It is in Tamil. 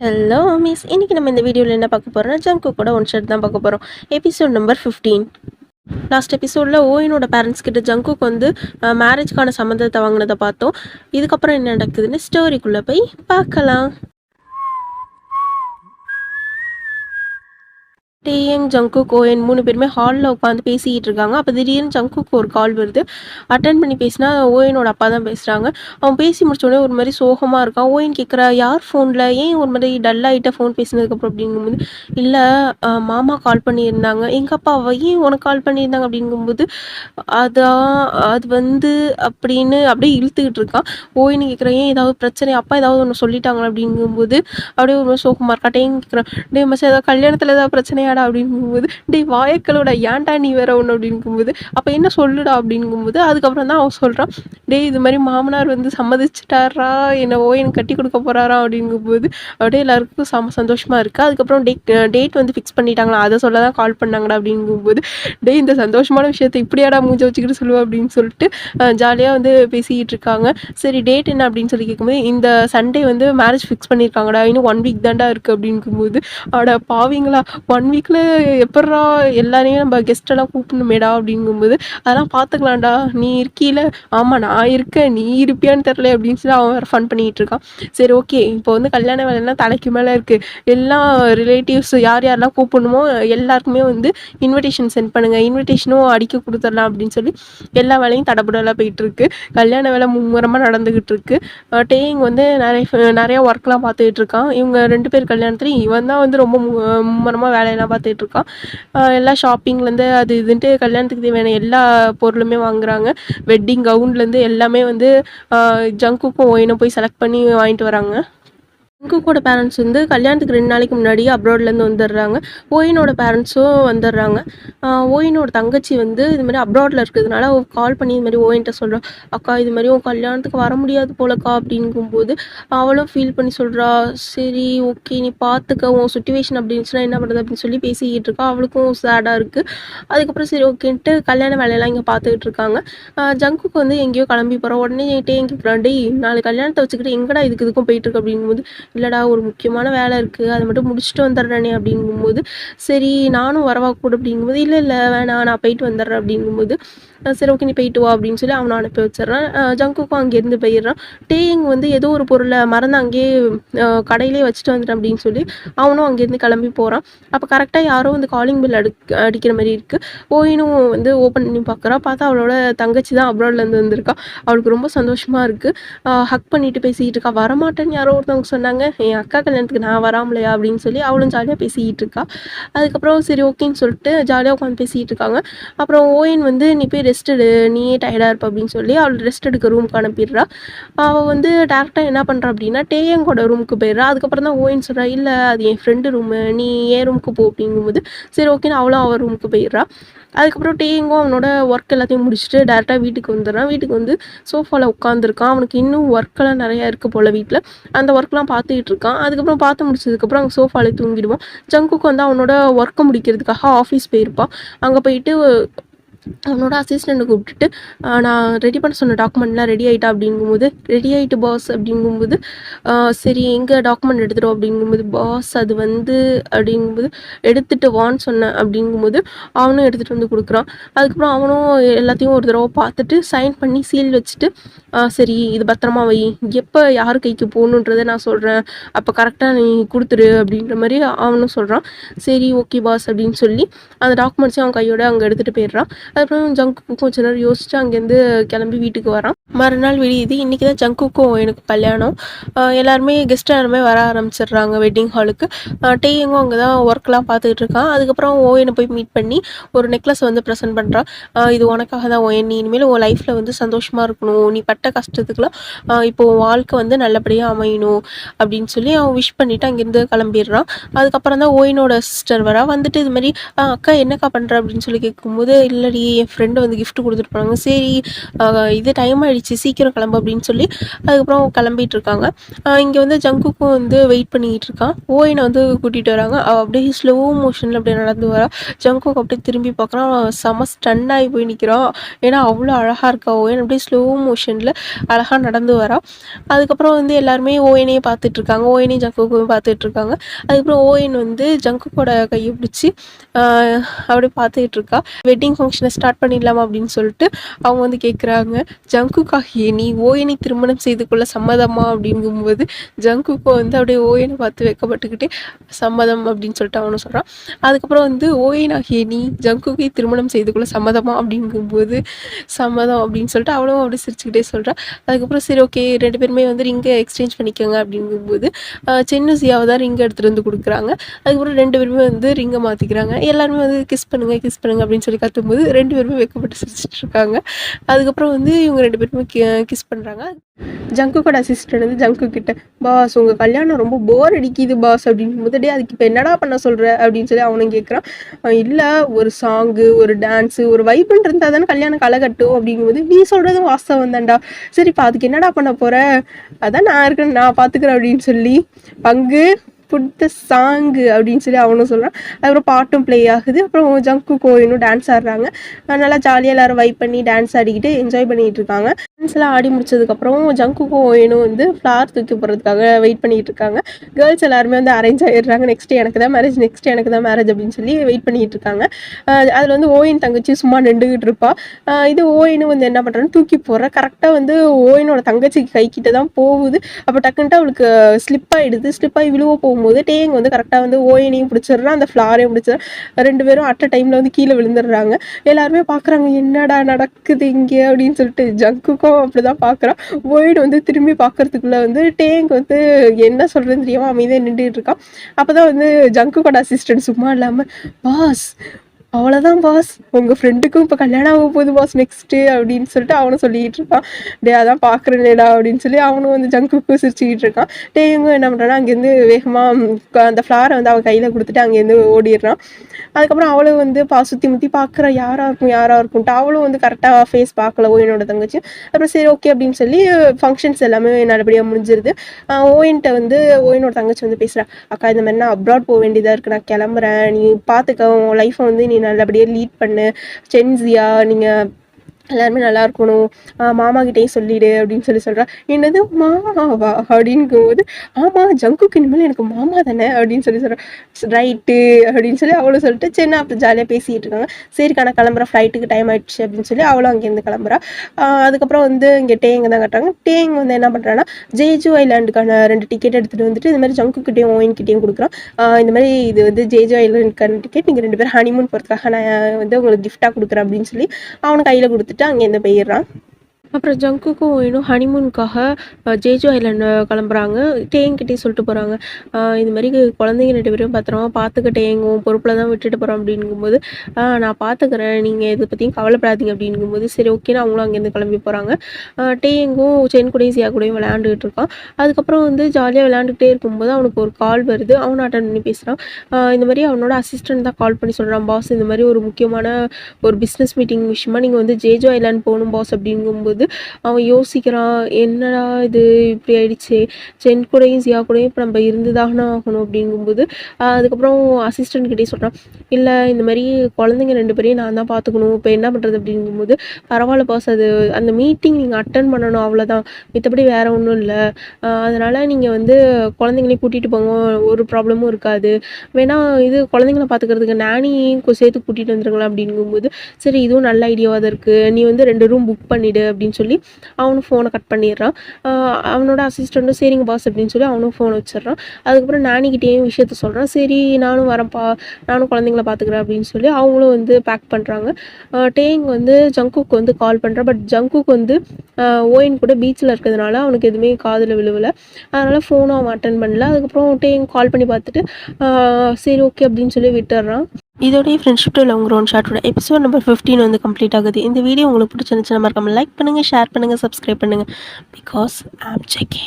ஹலோ மிஸ் இன்னைக்கு நம்ம இந்த வீடியோவில் என்ன பார்க்க போகிறோம்னா ஜங்கு கூட ஒன் ஷர்ட் தான் பார்க்க போகிறோம் எபிசோட் நம்பர் ஃபிஃப்டீன் லாஸ்ட் எபிசோடில் ஓயினோட பேரண்ட்ஸ் கிட்ட ஜங்குக்கு வந்து மேரேஜ்க்கான சம்மந்தத்தை வாங்கினதை பார்த்தோம். இதுக்கப்புறம் என்ன நடக்குதுன்னு ஸ்டோரிக்குள்ளே போய் பார்க்கலாம். டேயங் ஜங்கு கோயன் மூணு பேருமே ஹாலில் உட்காந்து பேசிக்கிட்டு இருக்காங்க. அப்போ திடீர்னு ஜங்குக்கு ஒரு கால் வருது. அட்டன் பண்ணி பேசினா ஓயனோட அப்பா தான் பேசுகிறாங்க அவன் பேசி முடிச்சோடனே ஒரு மாதிரி சோகமாக இருக்கான். ஓயன் கேட்குறா யார் ஃபோனில் ஏன் ஒரு மாதிரி டல்லாகிட்ட ஃபோன் பேசினதுக்கப்புறம் அப்படிங்கும்போது இல்லை மாமா கால் பண்ணியிருந்தாங்க. எங்கள் அப்பா ஏன் உனக்கு கால் பண்ணியிருந்தாங்க? அப்படிங்கும்போது அதான் அது வந்து அப்படின்னு அப்படியே இழுத்துக்கிட்டு இருக்கான். ஓயின்னு கேட்குறேன் ஏன் ஏதாவது பிரச்சனை? அப்பா ஏதாவது ஒன்று சொல்லிட்டாங்களா? அப்படிங்கும்போது அப்படியே ஒரு மாதிரி சோகமாக இருக்கா டேங்க கேட்குறேன் டே மச்சா ஏதாவது கல்யாணத்தில் ஏதாவது பிரச்சனையாடா? அப்படிங்கும்போது டேய் வாயக்களோட ஏன்டா நீ வேற ஒன்று அப்படிங்கும்போது அப்போ என்ன சொல்லுடா? அப்படிங்கும்போது அதுக்கப்புறம் தான் அவன் சொல்கிறான் டேய் இது மாதிரி மாமனார் வந்து சம்மதிச்சிட்டாரா? என்னவோ எனக்கு கட்டி கொடுக்க போகிறாரா அப்படிங்கும்போது அப்படியே எல்லாருக்கும் செம சந்தோஷமாக இருக்குது அதுக்கப்புறம் டே டேட் வந்து ஃபிக்ஸ் பண்ணிட்டாங்களா? அதை சொல்ல தான் கால் பண்ணாங்கடா அப்படிங்கும்போது டேய் இந்த சந்தோஷமான விஷயத்தை இப்படியாடா மூஞ்ச வச்சுக்கிட்டு சொல்லுவா? அப்படின்னு சொல்லிட்டு ஜாலியாக வந்து பேசிக்கிட்டு இருக்காங்க. சரி டேட் என்ன அப்படின்னு சொல்லி கேட்கும்போது இந்த சண்டே வந்து மேரேஜ் ஃபிக்ஸ் பண்ணியிருக்காங்கடா இன்னும் ஒன் வீக் தான்டா இருக்குது அப்படிங்கும்போது அட பாவிங்களா? ஒன் வீக் டக்குன்னு எப்பட்றா எல்லாரையும் நம்ம கெஸ்டெல்லாம் கூப்பிடணுமேடா அப்படிங்கும்போது அதெல்லாம் பார்த்துக்கலாம்டா நீ இருக்கீல? ஆமாம் நான் இருக்கேன். நீ இருப்பியான்னு தெரில அப்படின்னு சொல்லி அவன் வேறு ஃபன் பண்ணிகிட்டு இருக்கான். சரி ஓகே இப்போ வந்து கல்யாண வேலைலாம் தலைக்கு மேலே இருக்குது எல்லா ரிலேட்டிவ்ஸ் யார் யாரெல்லாம் கூப்பிடணுமோ எல்லாருக்குமே வந்து இன்விடேஷன் சென்ட் பண்ணுங்கள் இன்விடேஷனும் அடிக்க கொடுத்துடலாம் அப்படின்னு சொல்லி எல்லா வேலையும் தடபுடலாக போயிட்டுருக்கு கல்யாண வேலை மும்முரமாக நடந்துக்கிட்டு இருக்கு. டேயிங் வந்து நிறைய நிறையா நிறைய ஒர்க்லாம் பார்த்துக்கிட்டு இருக்கான். இவங்க ரெண்டு பேர் கல்யாணத்துலையும் இவன் தான் வந்து ரொம்ப மு- மும்முரமாக வேலையெல்லாம் பார்த்துட்டு இருக்கான் எல்லா ஷாப்பிங்லேருந்து அது இதுன்ட்டு கல்யாணத்துக்கு தேவையான எல்லா பொருளுமே வாங்குறாங்க. வெட்டிங் கவுன்லேருந்து எல்லாமே வந்து ஜங்குக்கும் ஒயினும் போய் செலக்ட் பண்ணி வாங்கிட்டு வராங்க. கூட பேரண்ட்ஸ் வந்து கல்யாணத்துக்கு ரெண்டு நாளைக்கு முன்னாடி அப்ராட்லேருந்து வந்துடுறாங்க. ஓயினோட பேரண்ட்ஸும் வந்துடுறாங்க. ஓயினோட தங்கச்சி வந்து இது மாதிரி அப்ராடில் இருக்கிறதுனால கால் பண்ணி இது மாதிரி ஓயின்ட்ட சொல்கிறா அக்கா இது மாதிரி உன் கல்யாணத்துக்கு வர முடியாது போலக்கா அப்படிங்கும்போது அவளும் ஃபீல் பண்ணி சொல்கிறா சரி ஓகே நீ பார்த்துக்க உன் சுச்சுவேஷன் அப்படி என்ன பண்ணுறது அப்படின்னு சொல்லி பேசிக்கிட்டு இருக்கா. அவளுக்கும் சேடாக இருக்குது அதுக்கப்புறம் சரி ஓகேன்ட்டு கல்யாண வேலையெல்லாம் இங்கே பார்த்துக்கிட்டு இருக்காங்க. ஜங்குக்கு வந்து எங்கேயோ கிளம்பி போகிறோம் உடனே என்கிட்ட எங்கே ஃப்ரெண்டு நாலு கல்யாணத்தை வச்சுக்கிட்டு எங்கடா இதுக்கு இதுக்கும் போயிட்டுருக்கு அப்படிங்கும்போது இல்லைடா ஒரு முக்கியமான வேலை இருக்குது அதை மட்டும் முடிச்சுட்டு வந்துடுறேனே அப்படிங்கும்போது சரி நானும் வரவா கூட அப்படிங்கும்போது இல்லை இல்லை வேணாம் நான் போயிட்டு வந்துடுறேன் அப்படிங்கும்போது சரி ஓகே நீ போயிட்டு வா அப்படின்னு சொல்லி அவனை அனுப்பி வச்சிடுறான். ஜங்குக்கும் அங்கேருந்து போயிடுறான். டேயிங் வந்து ஏதோ ஒரு பொருளை மறந்து அங்கேயே கடையிலே வச்சுட்டு வந்துட்டேன் அப்படின்னு சொல்லி அவனும் அங்கேருந்து கிளம்பி போகிறான் அப்போ கரெக்டாக யாரோ வந்து காலிங் பில் அடி அடிக்கிற மாதிரி இருக்குது ஓயினும் வந்து ஓப்பன் பண்ணி பார்க்குறா பார்த்தா அவளோட தங்கச்சி தான் அப்ராட்லேருந்து வந்திருக்கா. அவளுக்கு ரொம்ப சந்தோஷமாக இருக்குது ஹக் பண்ணிட்டு பேசிக்கிட்டு இருக்கா. வரமாட்டேன்னு யாரோ ஒருத்தவங்க சொன்னாங்க. என் அக்கா கல்யாணத்துக்கு நான் வராமலையா அப்படின்னு சொல்லி அவளும் ஜாலியாக பேசிக்கிட்டு இருக்கா. அதுக்கப்புறம் சரி ஓகேன்னு சொல்லிட்டு ஜாலியாக உட்காந்து பேசிக்கிட்டு இருக்காங்க. அப்புறம் ஓயின் வந்து நீ போய் ரெஸ்ட் எடு நீயே டயர்டாக இருப்ப அப்படின்னு சொல்லி அவள் ரெஸ்ட் எடுக்க ரூமுக்கு அனுப்பிடுறா. அவள் வந்து டேரெக்டாக என்ன பண்ணுறா அப்படின்னா டேயங்கோட ரூமுக்கு போயிடுறா. அதுக்கப்புறம் தான் ஓயின் சொல்கிறா இல்லை அது என் ஃப்ரெண்டு ரூமு நீ ஏன் ரூமுக்கு போ? அப்படிங்கும்போது சரி ஓகேன்னு அவளும் அவள் ரூமுக்கு போயிடுறா. அதுக்கப்புறம் டேயங்கும் அவனோட ஒர்க் எல்லாத்தையும் முடிச்சுட்டு டேரெக்டாக வீட்டுக்கு வந்துடுறான் வீட்டுக்கு வந்து சோஃபாவில் உட்காந்துருக்கான் அவனுக்கு இன்னும் ஒர்க்கெல்லாம் நிறையா இருக்குது போல் வீட்டில் அந்த ஒர்க்லாம் பார்த்துக்கிட்டு இருக்கான். அதுக்கப்புறம் பார்த்து முடிச்சதுக்கப்புறம் அங்கே சோஃபாலே தூங்கிடுவான். ஜங்குக்கு வந்து அவனோட ஒர்க்கை முடிக்கிறதுக்காக ஆஃபீஸ் போயிருப்பான். அங்கே போயிட்டு அவனோட அசிஸ்டண்ட்டை கூப்பிட்டுட்டு நான் ரெடி பண்ண சொன்ன டாக்குமெண்ட்லாம் ரெடி ஆகிட்டா அப்படிங்கும்போது ரெடி ஆகிட்டு பாஸ் அப்படிங்கும்போது சரி எங்கே டாக்குமெண்ட் எடுத்துட்டோம் அப்படிங்கும்போது பாஸ் அது வந்து அப்படிங்கும்போது எடுத்துகிட்டு வான்னு சொன்னேன் அப்படிங்கும்போது அவனும் எடுத்துகிட்டு வந்து கொடுக்குறான். அதுக்கப்புறம் அவனும் எல்லாத்தையும் ஒரு தடவை பார்த்துட்டு சைன் பண்ணி சீல் வச்சுட்டு சரி இது பத்திரமா வை. எப்போ யார் கைக்கு போகணுன்றதை நான் சொல்கிறேன் அப்போ கரெக்டாக நீ கொடுத்துரு அப்படின்ற மாதிரி அவனும் சொல்கிறான் சரி ஓகே பாஸ் அப்படின்னு சொல்லி அந்த டாக்குமெண்ட்ஸையும் அவன் கையோட அங்கே எடுத்துகிட்டு போயிடுறான். அதுக்கப்புறம் ஜங்குக்கும் கொஞ்ச நேரம் யோசிச்சு அங்கேருந்து கிளம்பி வீட்டுக்கு வரான். மறுநாள் விடியுது. இன்றைக்கி தான் ஜங்குக்கும் எனக்கு கல்யாணம். எல்லாருமே கெஸ்ட் எல்லாருமே வர ஆரம்பிச்சிடுறாங்க வெட்டிங் ஹாலுக்கு டேயங்கும் அங்கே தான் ஒர்க்லாம் பார்த்துக்கிட்டு இருக்கான். அதுக்கப்புறம் ஓயனை போய் மீட் பண்ணி ஒரு நெக்லஸ் வந்து ப்ரெசென்ட் பண்ணுறான் இது உனக்காக தான் ஓயன் நீ இனிமேல் உன் லைஃப்பில் வந்து சந்தோஷமாக இருக்கணும். நீ பட்ட கஷ்டத்துக்குலாம் இப்போ உன் வாழ்க்கை வந்து நல்லபடியாக அமையணும் அப்படின்னு சொல்லி அவன் விஷ் பண்ணிவிட்டு அங்கேருந்து கிளம்பிடுறான். அதுக்கப்புறம் தான் ஓயினோட சிஸ்டர் வரா. வந்துட்டு இது மாதிரி அக்கா என்னக்கா பண்ணுற அப்படின்னு சொல்லி கேட்கும்போது இல்லடி என் ஃப்ரெண்டு வந்து கிஃப்ட் கொடுத்துட்டு போனாங்க. சரி இது டைம் ஆகிடுச்சு ஆயிடுச்சு சீக்கிரம் கிளம்பு அப்படின்னு சொல்லி அதுக்கப்புறம் கிளம்பிட்டு இருக்காங்க இங்கே வந்து ஜங்குக்கும் வந்து வெயிட் பண்ணிக்கிட்டு இருக்கான் ஓயினை வந்து கூட்டிகிட்டு வராங்க. அவள் அப்படியே ஸ்லோ மோஷனில் அப்படியே நடந்து வரா. ஜங்குக்கு அப்படியே திரும்பி பார்க்குறான் செம ஸ்டன் ஆகி போய் நிற்கிறான். ஏன்னா அவ்வளோ அழகாக இருக்கா ஓயன். அப்படியே ஸ்லோ மோஷனில் அழகாக நடந்து வரா. அதுக்கப்புறம் வந்து எல்லாருமே ஓயனையே பார்த்துட்டு இருக்காங்க ஓயனையும் ஜங்குக்கும் பார்த்துட்டு இருக்காங்க அதுக்கப்புறம் ஓயன் வந்து ஜங்குக்கோட கையை பிடிச்சி அப்படியே பார்த்துக்கிட்டு இருக்கா வெட்டிங் ஃபங்க்ஷனை ஸ்டார்ட் பண்ணிடலாமா அப்படின்னு சொல்லிட்டு அவங்க வந்து கேட்குறாங்க ஜங்குக்காக நீ ஓயனை திருமணம் செய்து கொள்ள சம்மதமா? அப்படிங்கும்போது ஜங்குக்கோ வந்து அப்படியே ஓயனை பார்த்து வைக்கப்பட்டுக்கிட்டு சம்மதம் அப்படின்னு சொல்லிட்டு அவனும் சொல்கிறான் அதுக்கப்புறம் வந்து ஓயனாகிய நீ ஜங்குக்கை திருமணம் செய்து கொள்ள சம்மதமா? அப்படிங்கும்போது சம்மதம் அப்படின்னு சொல்லிட்டு அவளும் அப்படியே சிரிச்சுக்கிட்டே சொல்கிறான் அதுக்கப்புறம் சரி ஓகே ரெண்டு பேருமே வந்து ரிங்கை எக்ஸ்சேஞ்ச் பண்ணிக்கோங்க அப்படிங்கும்போது சின்ன சியாவை தான் ரிங்கை எடுத்துகிட்டு வந்து கொடுக்குறாங்க. அதுக்கப்புறம் ரெண்டு பேருமே வந்து ரிங்கை மாற்றிக்கிறாங்க எல்லாருமே வந்து கிஸ் பண்ணுங்கள் கிஸ் பண்ணுங்க அப்படின்னு சொல்லி கத்தும்போது ரெண்டு பேருமே வெக்கப்பட்டு சிரிச்சிட்டு இருக்காங்க. அதுக்கப்புறம் வந்து இவங்க ரெண்டு பேருமே கிஸ் பண்ணுறாங்க ஜங்குக்கோட அசிஸ்டன்ட் வந்து ஜங்கு கிட்ட பாஸ் உங்கள் கல்யாணம் ரொம்ப போர் அடிக்குது பாஸ் அப்படின்னு போது டே அதுக்கு இப்போ என்னடா பண்ண சொல்கிற அப்படின்னு சொல்லி அவனும் கேட்குறான் இல்லை ஒரு சாங்கு ஒரு டான்ஸு ஒரு வைப்புன்னு இருந்தால் தானே கல்யாணம் களை கட்டும் அப்படிங்கும்போது நீ சொல்கிறதும் வாஸ்தவம் தான்டா. இப்போ அதுக்கு என்னடா பண்ண போகிற அதான் நான் இருக்கேன் நான் பார்த்துக்கிறேன் அப்படின்னு சொல்லி பங்கு புட் சாங்கு அப்படின்னு சொல்லி அவனும் சொல்கிறான் அதுக்கப்புறம் பாட்டும் ப்ளே ஆகுது. அப்புறம் ஜங்கு கோயினும் டான்ஸ் ஆடுறாங்க. நல்லா ஜாலியாக எல்லோரும் வைப் பண்ணி டான்ஸ் ஆடிக்கிட்டு என்ஜாய் பண்ணிகிட்டு இருக்காங்க. டான்ஸ்லாம் ஆடி முடிச்சதுக்கப்புறம் ஜங்கு கோயினும் வந்து ஃப்ளார் தூக்கி போகிறதுக்காக வெயிட் பண்ணிகிட்டு இருக்காங்க. கேர்ள்ஸ் எல்லாருமே வந்து அரேஞ்ச் ஆகிடுறாங்க நெக்ஸ்ட் எனக்கு தான் மேரேஜ் நெக்ஸ்ட் எனக்கு தான் மேரேஜ் அப்படின்னு சொல்லி வெயிட் பண்ணிகிட்டு இருக்காங்க. அதில் வந்து ஓயின் தங்கச்சி சும்மா நின்றுக்கிட்டு இருப்பா. இது ஓயினும் வந்து என்ன பண்ணுறான்னு தூக்கி போடுற. கரெக்டாக வந்து ஓயினோட தங்கச்சிக்கு கை தான் போகுது. அப்போ டக்குன்ட்டு அவளுக்கு ஸ்லிப் ஆகிடுது ஸ்லிப் ஆகி விழுவ போகும் போகும்போது டேங் வந்து கரெக்டாக வந்து ஓயனையும் பிடிச்சிடுறான் அந்த ஃப்ளாரையும் பிடிச்சிடுறான் ரெண்டு பேரும் அட் டைமில் வந்து கீழே விழுந்துடுறாங்க. எல்லாருமே பார்க்குறாங்க என்னடா நடக்குது இங்கே? அப்படின்னு சொல்லிட்டு ஜங்குக்கும் அப்படி தான் பார்க்குறான் ஓயிடு வந்து திரும்பி பார்க்கறதுக்குள்ளே வந்து டேங்க் வந்து என்ன சொல்கிறதுன்னு தெரியாமல் அமைதியாக நின்றுட்டு இருக்கான். அப்போ தான் வந்து ஜங்குக்கோட அசிஸ்டன்ட் சும்மா இல்லாமல் பாஸ் அவ்வளோதான் பாஸ் உங்கள் ஃப்ரெண்டுக்கும் இப்போ கல்யாணம் ஆக போகுது பாஸ் நெக்ஸ்ட்டு அப்படின்னு சொல்லிட்டு அவனும் சொல்லிக்கிட்டு இருக்கான். டே அதான் பார்க்குறேன்டா அப்படின்னு சொல்லி அவனும் வந்து ஜங்குக்கு சிரிச்சுக்கிட்டு இருக்கான். டே இவங்க என்ன பண்ணுறான்னா அங்கேருந்து வேகமாக அந்த ஃப்ளாரை வந்து அவன் கையில் கொடுத்துட்டு அங்கேருந்து ஓடிடுறான். அதுக்கப்புறம் அவளும் வந்து பா சுற்றி முற்றி பார்க்குற யாராக இருக்கும் யாராக இருக்கும்ட்டு அவளும் வந்து கரெக்டாக ஃபேஸ் பார்க்கல ஓயினோட தங்கச்சி. அப்புறம் சரி ஓகே அப்படின்னு சொல்லி ஃபங்க்ஷன்ஸ் எல்லாமே நல்லபடியாக முடிஞ்சிருது. ஓயின்ட்ட வந்து ஓயினோட தங்கச்சி வந்து பேசுகிறா அக்கா இந்த மாதிரி நான் அப்ராட் போக வேண்டியதாக இருக்குது நான் கிளம்புறேன். நீ பார்த்துக்க உன் லைஃப்பை வந்து நீ நல்லபடியாக லீட் பண்ணு. சென்சியா நீங்கள் எல்லாருமே நல்லா இருக்கணும் மாமா கிட்டேயும் சொல்லிடு அப்படின்னு சொல்லி சொல்கிறா என்னது மாமாவா? அப்படிங்கும்போது ஆமாம் ஜங்குக்கு இனிமேல் எனக்கு மாமா தானே? அப்படின்னு சொல்லி சொல்கிறேன் ரைட்டு அப்படின்னு சொல்லி அவளும் சொல்லிட்டு சின்ன அப்போ ஜாலியாக பேசிகிட்டு இருக்காங்க. சரி கணக்கு கிளம்புற. ஃப்ளைட்டுக்கு டைம் ஆயிடுச்சு அப்படின்னு சொல்லி அவளும் அங்கேருந்து கிளம்புறா. அதுக்கப்புறம் வந்து இங்கே டேங் தான் கட்டுறாங்க. டேங் வந்து என்ன பண்ணுறான்னா ஜேஜு ஐலாண்டுக்கான ரெண்டு டிக்கெட் எடுத்துகிட்டு வந்துட்டு இந்த மாதிரி ஜங்கு ஓயின்கிட்டையும் கொடுக்குறான் இந்த மாதிரி இது வந்து ஜேஜு ஐலாண்டுக்கான டிக்கெட் நீங்கள் ரெண்டு பேரும் ஹனிமூன் போகிறதுக்காக நான் வந்து உங்களுக்கு கிஃப்ட்டாக கொடுக்குறேன் அப்படின்னு சொல்லி அவனை கையில் கொடுத்துட்டு சொல்லிட்டு அங்கேருந்து போயிடுறான். அப்புறம் ஜங்குக்கும் இன்னும் ஹனிமூனுக்காக ஜேஜோ ஐலாண்ட் கிளம்புறாங்க. டேங்கிட்டே சொல்லிட்டு போகிறாங்க இது மாதிரி குழந்தைங்க ரெண்டு பேரும் பத்திரமா பார்த்துக்க டேங்கும் பொறுப்பில் தான் விட்டுட்டு போகிறோம் அப்படிங்கும்போது நான் பார்த்துக்கிறேன். நீங்கள் இதை பற்றியும் கவலைப்படாதீங்க அப்படிங்கும்போது சரி ஓகேன்னு அவங்களும் அங்கேருந்து கிளம்பி போகிறாங்க டேங்கும் சென் கூடயும் சியா கூடயும் விளையாண்டுக்கிட்டு இருக்கான். அதுக்கப்புறம் வந்து ஜாலியாக விளையாண்டுக்கிட்டே இருக்கும்போது அவனுக்கு ஒரு கால் வருது. அவனை அட்டன் பண்ணி பேசுகிறான் இந்த மாதிரி அவனோட அசிஸ்டன்ட் தான் கால் பண்ணி சொல்கிறான் பாஸ் இந்த மாதிரி ஒரு முக்கியமான ஒரு பிஸ்னஸ் மீட்டிங் விஷயமா நீங்கள் வந்து ஜேஜோ ஐலாண்ட் போகணும் பாஸ் அப்படிங்கும்போது போது அவன் யோசிக்கிறான் என்னடா இது? இப்படி ஆயிடுச்சு. சென் கூடயும் சியா கூடயும் இப்போ நம்ம இருந்துதாகனா ஆகணும். அப்படிங்கும்போது அதுக்கப்புறம் அசிஸ்டன்ட் கிட்டே சொல்கிறான் இல்லை இந்த மாதிரி குழந்தைங்க ரெண்டு பேரையும் நான் தான் பார்த்துக்கணும். இப்போ என்ன பண்ணுறது அப்படிங்கும்போது பரவாயில்ல பாஸ் அது அந்த மீட்டிங் நீங்கள் அட்டன் பண்ணணும் அவ்வளோதான் மித்தபடி வேறு ஒன்றும் இல்லை. அதனால் நீங்கள் வந்து குழந்தைங்களையும் கூட்டிகிட்டு போங்க. ஒரு ப்ராப்ளமும் இருக்காது. வேணா இது குழந்தைங்கள பார்த்துக்கிறதுக்கு நானியும் சேர்த்து கூட்டிகிட்டு வந்துருங்களா அப்படிங்கும்போது சரி இதுவும் நல்ல ஐடியாவாக தான் இருக்குது நீ வந்து ரெண்டு ரூம் புக் பண்ணிவிடு அப்படின்னு அப்படின்னு சொல்லி அவனும் ஃபோனை கட் பண்ணிடுறான். அவனோட அசிஸ்டண்ட்டும் சரிங்க பாஸ் அப்படின்னு சொல்லி அவனும் ஃபோன் வச்சிடுறான். அதுக்கப்புறம் நானிக்கிட்டேயும் விஷயத்த சொல்கிறான் சரி நானும் வரேன்ப்பா. நானும் குழந்தைங்கள பார்த்துக்குறேன் அப்படின்னு சொல்லி அவங்களும் வந்து பேக் பண்ணுறாங்க டேங் வந்து ஜங்குக்கு வந்து கால் பண்ணுறான் பட் ஜங்குக்கு வந்து ஓயின் கூட பீச்சில் இருக்கிறதுனால அவனுக்கு எதுவுமே காதில் விழுவலை. அதனால் ஃபோனும் அவன் அட்டன் பண்ணல. அதுக்கப்புறம் டேங் கால் பண்ணி பார்த்துட்டு சரி ஓகே அப்படின்னு சொல்லி விட்டுறான் இதோடய ஃப்ரெண்ட்ஷிப் டு லவ் க்ரௌண்ட் ஷார்ட்டோட எபிசோட் நம்பர் ஃபிஃப்டீன் வந்து கம்ப்ளீட் ஆகுது. இந்த வீடியோ உங்களுக்கு பிடிச்சிருந்துச்சுன்னா மறக்காமல் லைக் பண்ணுங்கள் ஷேர் பண்ணுங்கள் சப்ஸ்கிரைப் பண்ணுங்கள் பிகாஸ் ஆம் செக்கே